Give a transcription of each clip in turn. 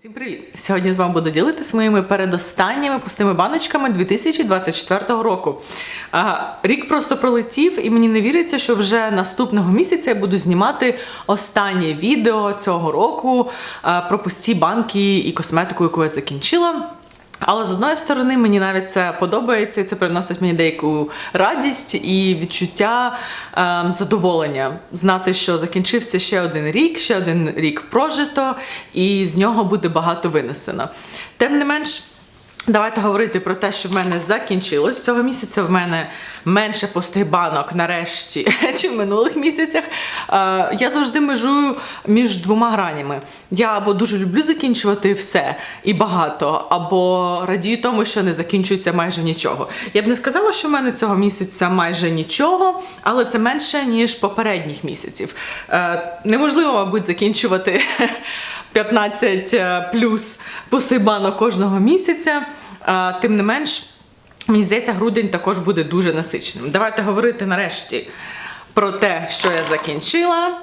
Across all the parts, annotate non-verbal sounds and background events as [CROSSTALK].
Всім привіт! Сьогодні з вами буду ділитися моїми передостанніми пустими баночками 2024 року. Рік просто пролетів, і мені не віриться, що вже наступного місяця я буду знімати останнє відео цього року про пусті банки і косметику, яку я закінчила. Але з одної сторони мені навіть це подобається, і це приносить мені деяку радість і відчуття ем, задоволення знати, що закінчився ще один рік, ще один рік прожито, і з нього буде багато винесено. Тим не менш. Давайте говорити про те, що в мене закінчилось цього місяця. В мене менше пустих банок нарешті, [LAUGHS] чим в минулих місяцях. Е, Я завжди межую між двома гранями. Я або дуже люблю закінчувати все і багато, або радію тому, що не закінчується майже нічого. Я б не сказала, що в мене цього місяця майже нічого, але це менше ніж попередніх місяців. Е, Неможливо, мабуть, закінчувати [LAUGHS] 15 е, плюс пустих банок кожного місяця. Тим не менш, мені здається, грудень також буде дуже насиченим. Давайте говорити нарешті про те, що я закінчила.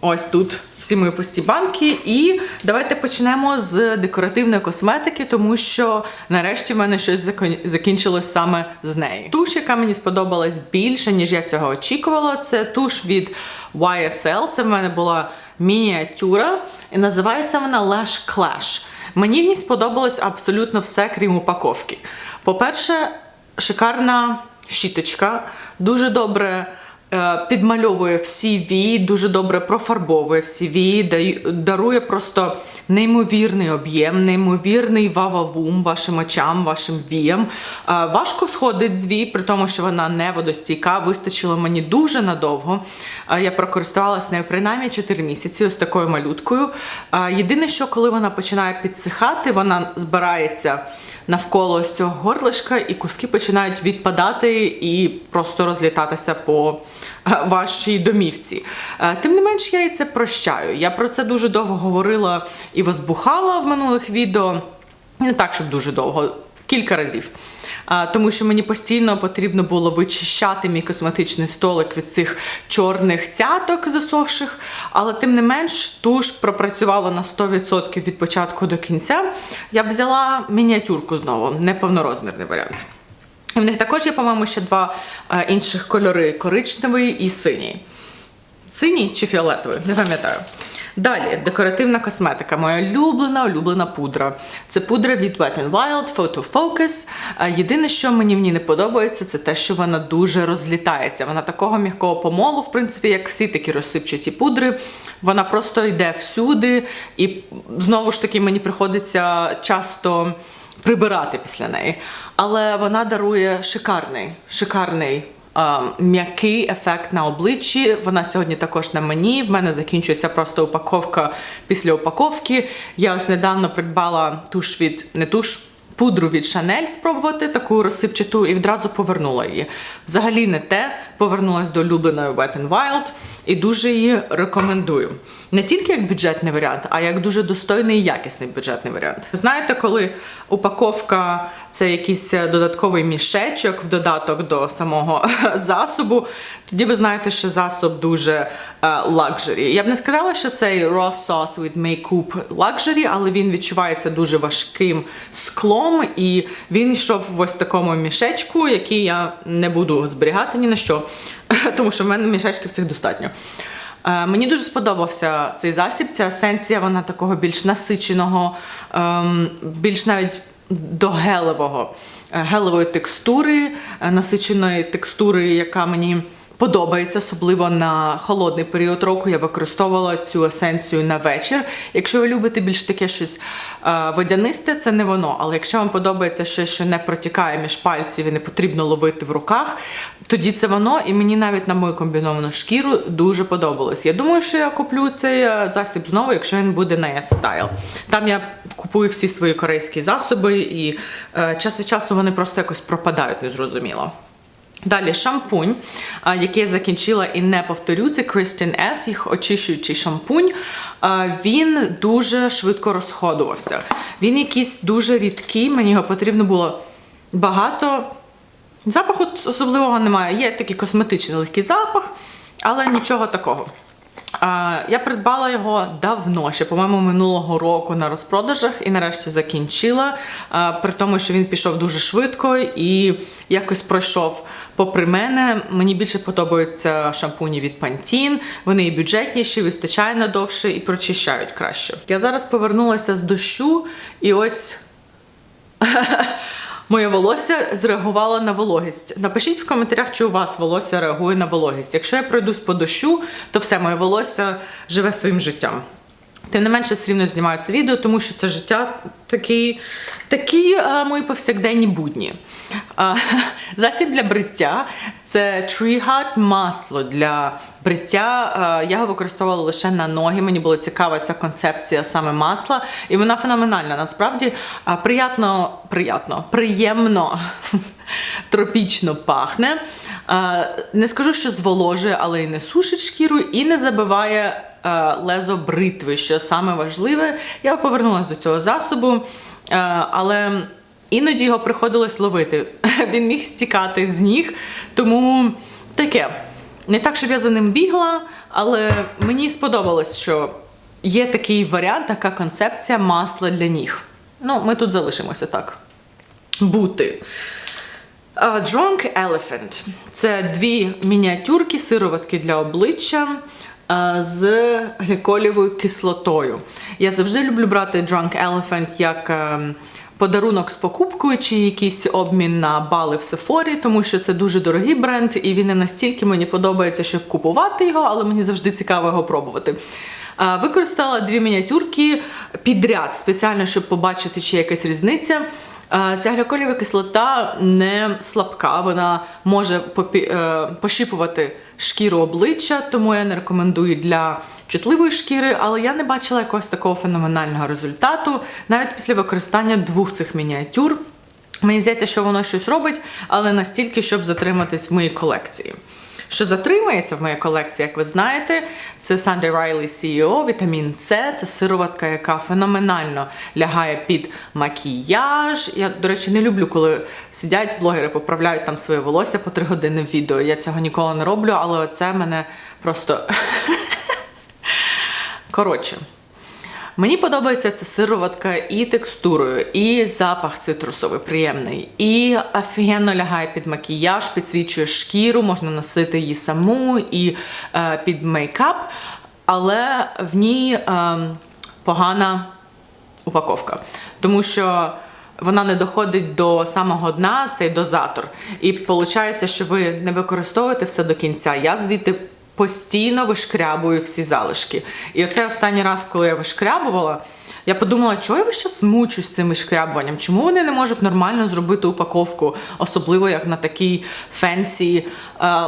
Ось тут всі мої пусті банки. І давайте почнемо з декоративної косметики, тому що нарешті в мене щось закінчилось саме з неї. Туш, яка мені сподобалась більше, ніж я цього очікувала, це туш від YSL. Це в мене була мініатюра, і називається вона Lash Clash. Мені в ній сподобалось абсолютно все, крім упаковки. По-перше, шикарна щіточка, дуже добре підмальовує всі вії, дуже добре профарбовує всі вії, дарує просто неймовірний об'єм, неймовірний вававум вашим очам, вашим віям. Е, Важко сходить з вій, при тому, що вона не водостійка, вистачило мені дуже надовго. Е, Я прокористувалася нею принаймні 4 місяці, ось такою малюткою. Е, Єдине, що коли вона починає підсихати, вона збирається навколо ось цього горлишка, і куски починають відпадати і просто розлітатися по е, вашій домівці. Е, Тим не менш, я і це прощаю. Я про це дуже довго говорила і возбухала в минулих відео. Не так, щоб дуже довго, кілька разів. Тому що мені постійно потрібно було вичищати мій косметичний столик від цих чорних цяток засохших, але тим не менш туш пропрацювала на 100% від початку до кінця. Я взяла мініатюрку знову, неповнорозмірний варіант. І в них також є, по-моєму, ще два е, інших кольори: коричневий і синій. Синій чи фіолетовий, не пам'ятаю. Далі декоративна косметика. Моя улюблена, улюблена пудра. Це пудра від Wet n Wild Photo Focus. Е, Єдине, що мені в ній не подобається, це те, що вона дуже розлітається. Вона такого м'якого помолу, в принципі, як всі такі розсипчаті пудри. Вона просто йде всюди, і знову ж таки мені приходиться часто прибирати після неї. Але вона дарує шикарний, шикарний м'який ефект на обличчі. Вона сьогодні також на мені. В мене закінчується просто упаковка після упаковки. Я ось недавно придбала туш від не туш. Пудру від Шанель спробувати, таку розсипчату, і відразу повернула її. Взагалі не те, повернулася до улюбленої Wet n Wild і дуже її рекомендую. Не тільки як бюджетний варіант, а як дуже достойний і якісний бюджетний варіант. Знаєте, коли упаковка це якийсь додатковий мішечок в додаток до самого [LAUGHS] засобу, тоді ви знаєте, що засоб дуже лакжері. Я б не сказала, що цей raw sauce with makeup лакжері, але він відчувається дуже важким склом, і він йшов в ось такому мішечку, який я не буду зберігати ні на що, [LAUGHS] тому що в мене мішечків цих достатньо. Е, Мені дуже сподобався цей засіб. Ця есенція, вона такого більш насиченого, ем, більш навіть до гелевого, е, гелевої текстури, е, насиченої текстури, яка мені подобається, особливо на холодний період року. Я використовувала цю есенцію на вечір. Якщо ви любите більш таке щось е, водянисте, це не воно. Але якщо вам подобається щось, що не протікає між пальців і не потрібно ловити в руках, тоді це воно, і мені навіть на мою комбіновану шкіру дуже подобалось. Я думаю, що я куплю цей е, засіб знову, якщо він буде на S-Style. Там я купую всі свої корейські засоби, і е, час від часу вони просто якось пропадають, незрозуміло. Далі шампунь, який я закінчила і не повторю, це Christian S, їх очищуючий шампунь. Він дуже швидко розходувався. Він якийсь дуже рідкий, мені його потрібно було багато. Запаху особливого немає. Є такий косметичний легкий запах, але нічого такого. Я придбала його давно, ще, по-моєму, минулого року на розпродажах і нарешті закінчила. При тому, що він пішов дуже швидко і якось пройшов попри мене. Мені більше подобаються шампуні від Pantene. Вони і бюджетніші, вистачає надовше і прочищають краще. Я зараз повернулася з дощу, і ось [LAUGHS] Моє волосся зреагувало на вологість. Напишіть в коментарях, чи у вас волосся реагує на вологість. Якщо я пройдусь по дощу, то все моє волосся живе своїм життям. Тим не менше, все рівно знімаю це відео, тому що це життя такі, такі а, мої повсякденні будні. Засіб для бриття це Tree Hut масло для бриття. Я його використовувала лише на ноги. Мені була цікава ця концепція саме масла, і вона феноменальна. Насправді приятно, приятно, приємно. [LAUGHS] Тропічно пахне. Не скажу, що зволожує, але й не сушить шкіру і не забиває лезо бритви, що саме важливе. Я повернулася до цього засобу, але іноді його приходилось ловити. [LAUGHS] Він міг стікати з ніг, тому таке. Не так, щоб я за ним бігла, але мені сподобалось, що є такий варіант, така концепція масла для ніг. Ну, ми тут залишимося так. Бути. Uh, Drunk Elephant це дві мініатюрки, сироватки для обличчя з гліколівою кислотою. Я завжди люблю брати Drunk Elephant як um, подарунок з покупкою чи якийсь обмін на бали в Сефорі, тому що це дуже дорогий бренд, і він не настільки мені подобається, щоб купувати його, але мені завжди цікаво його пробувати. Використала дві мініатюрки підряд, спеціально, щоб побачити, чи є якась різниця. Е, Ця гліколєва кислота не слабка, вона може попі- е, пощіпувати шкіру обличчя, тому я не рекомендую для чутливої шкіри, але я не бачила якогось такого феноменального результату навіть після використання двох цих мініатюр. Мені здається, що воно щось робить, але настільки, щоб затриматись в моїй колекції. Що затримається в моїй колекції, як ви знаєте, це Sunday Riley CEO, вітамін С. Це сироватка, яка феноменально лягає під макіяж. Я, до речі, не люблю, коли сидять блогери, поправляють там своє волосся по три години в відео. Я цього ніколи не роблю, але це мене просто. [LAUGHS] Коротше. Мені подобається ця сироватка і текстурою, і запах цитрусовий приємний, і офігенно лягає під макіяж, підсвічує шкіру, можна носити її саму і е, під мейкап, але в ній е, погана упаковка, тому що вона не доходить до самого дна, цей дозатор. І виходить, що ви не використовуєте все до кінця. Я звідти постійно вишкрябую всі залишки. І оце останній раз, коли я вишкрябувала, я подумала, чого я ще змучусь мучусь цим вишкрябуванням? Чому вони не можуть нормально зробити упаковку, особливо як на такий фенсі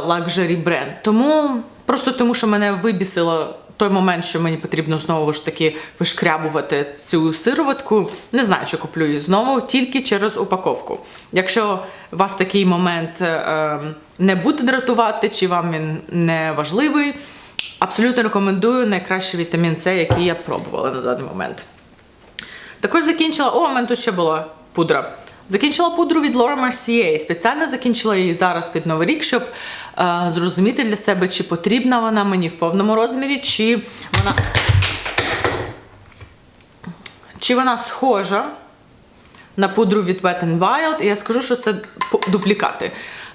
лакжері бренд? Тому просто тому, що мене вибісило той момент, що мені потрібно знову ж таки вишкрябувати цю сироватку. Не знаю, чи куплю її знову, тільки через упаковку. Якщо вас такий момент е, не буде дратувати, чи вам він не важливий, абсолютно рекомендую найкращий вітамін С, який я пробувала на даний момент. Також закінчила. О, у мене тут ще була пудра. Закінчила пудру від Laura Mercier. Спеціально закінчила її зараз під Новий рік, щоб е, зрозуміти для себе, чи потрібна вона мені в повному розмірі, чи вона. Чи вона схожа на пудру від Wet n Wild. І я скажу, що це дуплікати.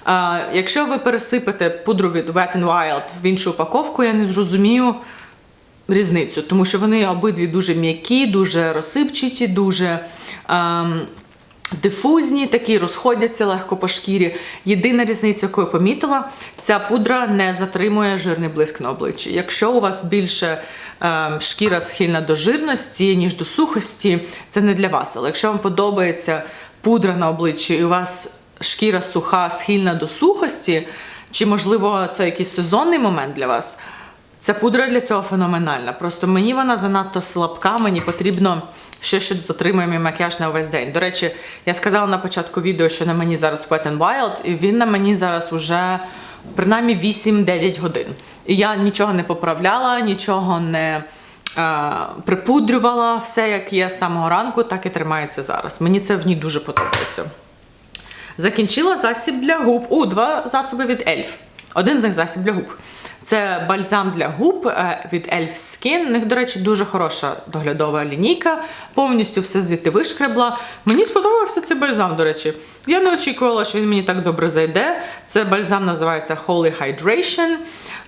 Е, якщо ви пересипете пудру від Wet n Wild в іншу упаковку, я не зрозумію різницю, тому що вони обидві дуже м'які, дуже розсипчаті, дуже. Ем, Дифузні, такі розходяться легко по шкірі. Єдина різниця, яку я помітила, ця пудра не затримує жирний блиск на обличчі. Якщо у вас більше е, шкіра схильна до жирності, ніж до сухості, це не для вас. Але якщо вам подобається пудра на обличчі і у вас шкіра суха, схильна до сухості, чи можливо це якийсь сезонний момент для вас, Ця пудра для цього феноменальна. Просто мені вона занадто слабка, мені потрібно що затримує мій макіяж на увесь день. До речі, я сказала на початку відео, що на мені зараз Wet n Wild, і він на мені зараз уже принаймні 8-9 годин. І я нічого не поправляла, нічого не е, припудрювала. Все, як є з самого ранку, так і тримається зараз. Мені це в ній дуже подобається. Закінчила засіб для губ. У, два засоби від Ельф. Один з них засіб для губ. Це бальзам для губ е, від Elf Skin. У них, до речі, дуже хороша доглядова лінійка. Повністю все звідти вишкребла. Мені сподобався цей бальзам, до речі. Я не очікувала, що він мені так добре зайде. Це бальзам називається Holy Hydration.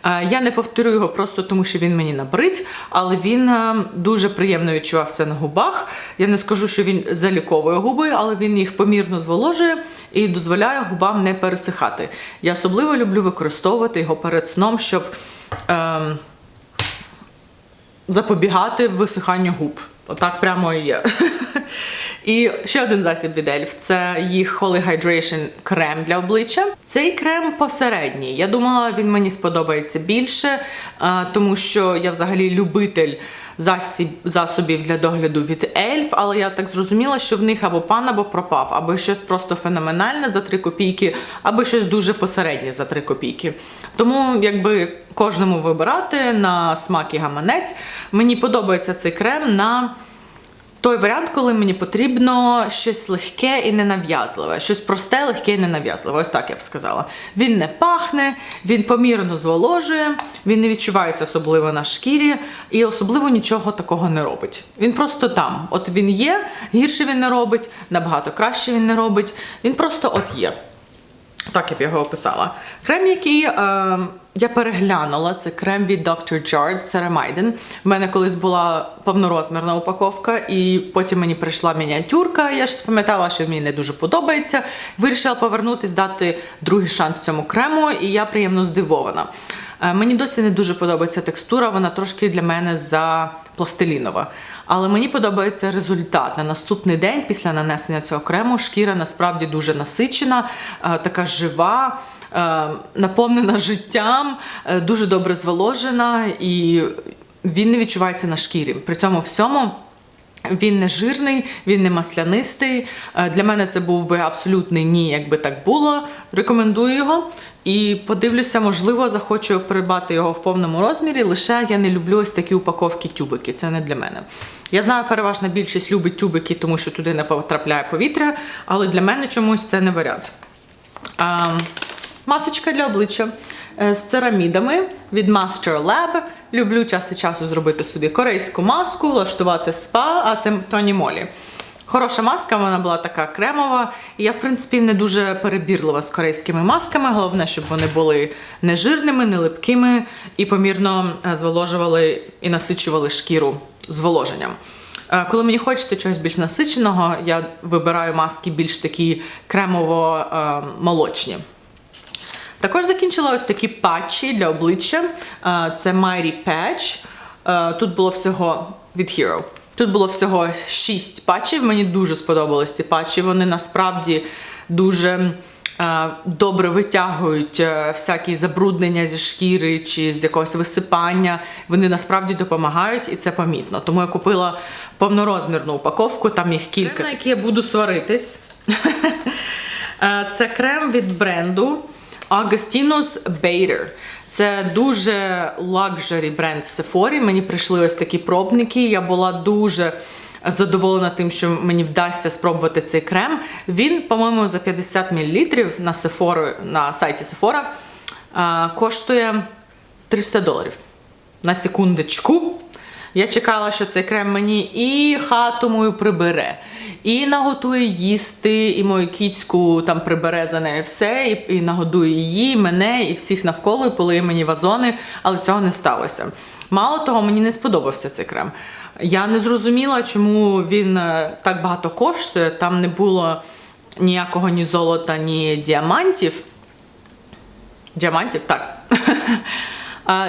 Е, Я не повторю його просто тому, що він мені набрид, але він е, дуже приємно відчувався на губах. Я не скажу, що він заліковує губи, але він їх помірно зволожує і дозволяє губам не пересихати. Я особливо люблю використовувати його перед сном, щоб ем, запобігати висиханню губ. Отак прямо і є. [LAUGHS] І ще один засіб від Elf – це їх Holy Hydration крем для обличчя. Цей крем посередній. Я думала, він мені сподобається більше, е, тому що я взагалі любитель засіб, засобів для догляду від Elf, але я так зрозуміла, що в них або пан, або пропав, або щось просто феноменальне за 3 копійки, або щось дуже посереднє за 3 копійки. Тому якби кожному вибирати на смак і гаманець. Мені подобається цей крем на той варіант, коли мені потрібно щось легке і ненав'язливе, щось просте, легке і ненав'язливе. Ось так я б сказала. Він не пахне, він помірно зволожує, він не відчувається особливо на шкірі і особливо нічого такого не робить. Він просто там. От він є, гірше він не робить, набагато краще він не робить. Він просто от є. Так я б його описала. Крем, який е, я переглянула, це крем від Dr. Jart Ceramiden. В мене колись була повнорозмірна упаковка, і потім мені прийшла мініатюрка. Я щось пам'ятала, що мені не дуже подобається. Вирішила повернутись, дати другий шанс цьому крему, і я приємно здивована. Е, Мені досі не дуже подобається текстура, вона трошки для мене за пластилінова. Але мені подобається результат. На наступний день після нанесення цього крему шкіра насправді дуже насичена, е, така жива, наповнена життям, е, дуже добре зволожена, і він не відчувається на шкірі. При цьому всьому. Він не жирний, він не маслянистий. Е, Для мене це був би абсолютний ні, якби так було. Рекомендую його. І подивлюся, можливо, захочу придбати його в повному розмірі. Лише я не люблю ось такі упаковки тюбики. Це не для мене. Я знаю, переважна більшість любить тюбики, тому що туди не потрапляє повітря, але для мене чомусь це не варіант. А, масочка для обличчя е, з церамідами від Master Lab. Люблю час від часу зробити собі корейську маску, влаштувати спа, а це Тоні Молі. Хороша маска, вона була така кремова. Я, в принципі, не дуже перебірлива з корейськими масками. Головне, щоб вони були не жирними, не липкими і помірно е, зволожували і насичували шкіру зволоженням. Е, Коли мені хочеться чогось більш насиченого, я вибираю маски більш такі кремово-молочні. Також закінчила ось такі патчі для обличчя. Е, Це Mighty Patch. Е, Тут було всього від Hero. Тут було всього 6 патчів. Мені дуже сподобались ці патчі. Вони насправді дуже е, добре витягують всякі забруднення зі шкіри чи з якогось висипання. Вони насправді допомагають і це помітно. Тому я купила повнорозмірну упаковку, там їх кілька, на які я буду сваритись. [LAUGHS] Це крем від бренду Augustinus Bader. Це дуже лакжері бренд в Sephora. Мені прийшли ось такі пробники. Я була дуже задоволена тим, що мені вдасться спробувати цей крем. Він, по-моєму, за 50 мл на Sephora, на сайті Sephora е, коштує 300 доларів. На секундочку. Я чекала, що цей крем мені і хату мою прибере, і наготує їсти, і мою кіцьку там прибере за нею все, і, і нагодує її, мене, і всіх навколо, і полиє мені вазони, але цього не сталося. Мало того, мені не сподобався цей крем. Я не зрозуміла, чому він е, так багато коштує. Там не було ніякого ні золота, ні діамантів. Діамантів, так. [LAUGHS]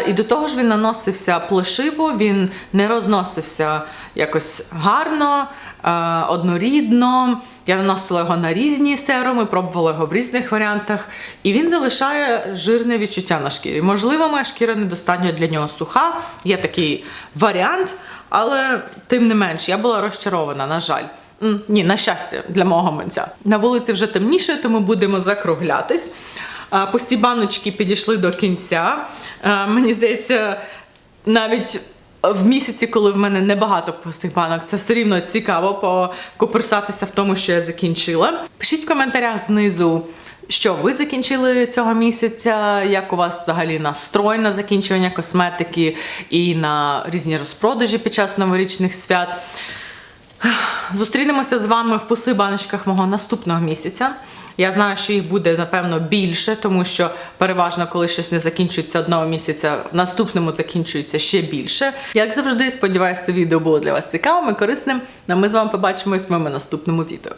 І до того ж він наносився плешиво, він не розносився якось гарно, однорідно. Я наносила його на різні серуми, пробувала його в різних варіантах, і він залишає жирне відчуття на шкірі. Можливо, моя шкіра недостатньо для нього суха. Є такий варіант, але тим не менш, я була розчарована, на жаль. Ні, на щастя, для мого менця. На вулиці вже темніше, тому будемо закруглятись. А, Пусті баночки підійшли до кінця. Мені здається, навіть в місяці, коли в мене небагато пустих банок, це все рівно цікаво покоперсатися в тому, що я закінчила. Пишіть в коментарях знизу, що ви закінчили цього місяця, як у вас взагалі настрой на закінчування косметики і на різні розпродажі під час новорічних свят. Зустрінемося з вами в пуси баночках мого наступного місяця. Я знаю, що їх буде напевно більше, тому що переважно, коли щось не закінчується одного місяця, в наступному закінчується ще більше. Як завжди, сподіваюся, відео було для вас цікавим і корисним. А ми з вами побачимось в моєму наступному відео.